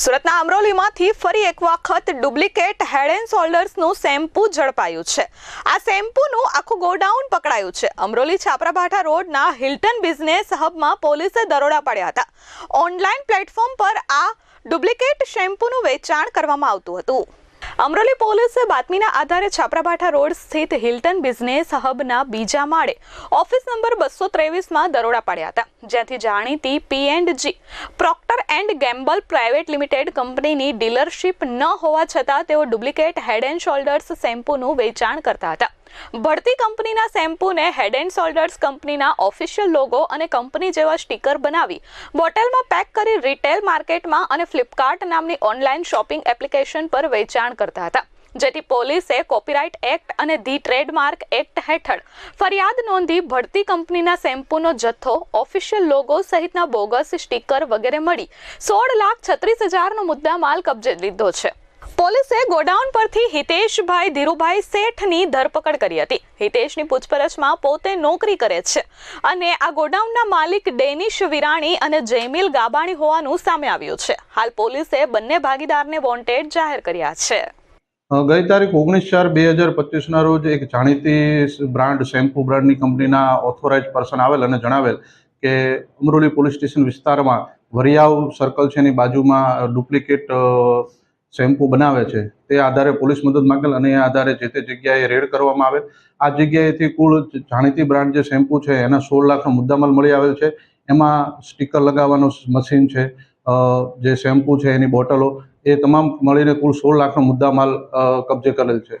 સુરતના અમરોલીમાંથી ફરી એક વખત ડુપ્લિકેટ હેડ એન્ડ શોલ્ડર્સનું શેમ્પૂ ઝડપાયું છે. આ શેમ્પૂનું આખું ગોડાઉન પકડાયું છે. અમરોલી છાપરાભાઠા રોડના હિલ્ટન બિઝનેસ હબમાં પોલીસે દરોડા પાડ્યા હતા. ઓનલાઈન પ્લેટફોર્મ પર આ ડુપ્લિકેટ શેમ્પૂનું વેચાણ કરવામાં આવતું હતું. અમરોલી પોલીસે બાતમીના આધારે છાપરાભાઠા રોડ સ્થિત હિલ્ટન બિઝનેસ હબના બીજા માળે ઓફિસ નંબર બસો ત્રેવીસમાં દરોડા પાડ્યા હતા. જ્યાંથી જાણીતી P and G Procter and Gamble private limited કંપનીની ડીલરશીપ ન હોવા છતાં તેઓ ડુપ્લિકેટ હેડ એન્ડ શોલ્ડર્સ શેમ્પૂનું વેચાણ કરતા હતા. ભળતી કંપનીના શેમ્પૂને હેડ એન્ડ શોલ્ડર્સ કંપનીના ઓફિશિયલ લોગો અને કંપની જેવા સ્ટીકર બનાવી બોટલમાં પેક કરી રિટેલ માર્કેટમાં અને ફ્લિપકાર્ટ નામની ઓનલાઈન શોપિંગ એપ્લિકેશન પર વેચાણ કરતા હતા. જેથી પોલીસે કોપીરાઇટ એક્ટ અને ધી ટ્રેડમાર્ક એક્ટ હેઠળ ફરિયાદ નોંધી ભળતી કંપનીના શેમ્પૂનો જથ્થો ઓફિશિયલ લોગો સહિતના બોગસ, સ્ટીકર વગેરે મળી સોળ લાખ છત્રીસ હજારનો મુદ્દા માલ કબજે લીધો છે. પોલીસે ગોડાઉન પરથી હિતેશભાઈ ધીરુભાઈ શેઠની ધરપકડ કરી હતી. હિતેશની પૂછપરછમાં પોતે નોકરી કરે છે અને આ ગોડાઉનના માલિક ડેનિશ વિરાણી અને જૈમિલ ગાબાણી હોવાનું સામે આવ્યું છે. હાલ પોલીસે બંને ભાગીદારને વોન્ટેડ જાહેર કર્યા છે. ગઈ તારીખ ઓગણીસ ચાર બે હજાર પચીસના રોજ એક જાણીતી બ્રાન્ડ, શેમ્પુ બ્રાન્ડની કંપનીના ઓથોરાઇઝ પર્સન આવેલ અને જણાવેલ કે અમરોલી પોલીસ સ્ટેશન વિસ્તારમાં વરિયાવ સર્કલ છે એની બાજુમાં ડુપ્લિકેટ શેમ્પુ બનાવે છે, તે આધારે પોલીસ મદદ માંગેલ અને એ આધારે જે તે જગ્યાએ રેડ કરવામાં આવેલ આ જગ્યાએથી કુલ જાણીતી બ્રાન્ડ જે શેમ્પુ છે, એના સોળ લાખનો મુદ્દામાલ મળી આવેલ છે. એમાં સ્ટીકર લગાવવાનું મશીન છે જે શેમ્પુ છે, એની બોટલો, એ તમામ મળીને કુલ સોળ લાખનો મુદ્દામાલ કબજે કરેલ છે.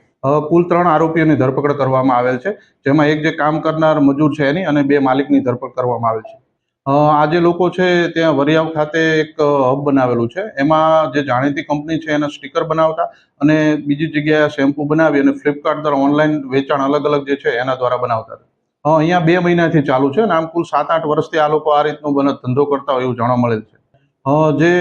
કુલ ત્રણ આરોપીઓની ધરપકડ કરવામાં આવેલ છે, જેમાં એક જે કામ કરનાર મજૂર છે એની અને બે માલિકની ધરપકડ કરવામાં આવેલ છે. અ, આ લોકો છે ત્યાં વરિયાવ ખાતે એક હબ બનાવેલું છે. એમાં જે જાણીતી કંપની છે એના સ્ટીકર બનાવતા અને બીજી જગ્યાએ શેમ્પુ બનાવી અને ફ્લિપકાર્ટ દ્વારા ઓનલાઈન વેચાણ અલગ અલગ જે છે એના દ્વારા બનાવતા અહીંયા બે મહિનાથી ચાલુ છે અને આમ કુલ સાત આઠ વર્ષથી આ લોકો આ રીતનો બને ધંધો કરતા હોય એવું જાણવા મળેલ છે. જે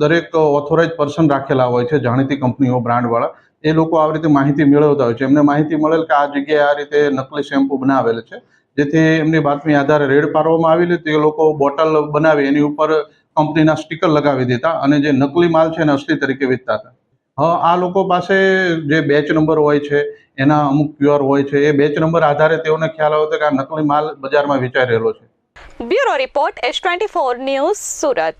દરેક ઓથોરાઇઝ પર્સન રાખેલા હોય છે જાણીતી કંપનીઓ બ્રાન્ડવાળા એ લોકો આવી રીતે માહિતી મેળવતા હોય છે. એમને માહિતી મળેલ કે આ જગ્યાએ આ રીતે નકલી શેમ્પુ બનાવેલ છે. જેથી એમની બાતમી આધારે રેડ પાડવામાં આવેલી તે લોકો બોટલ બનાવી એની ઉપર કંપનીના સ્ટીકર લગાવી દેતા અને જે નકલી માલ છે એને અસલી તરીકે વેચતા હતા. આ લોકો પાસે જે બેચ નંબર હોય છે, એના અમુક ક્યુઆર હોય છે, એ બેચ નંબર આધારે તેઓને ખ્યાલ આવ્યો કે આ નકલી માલ બજારમાં વેચાઈ રહેલો છે. Bureau report S twenty news Surat.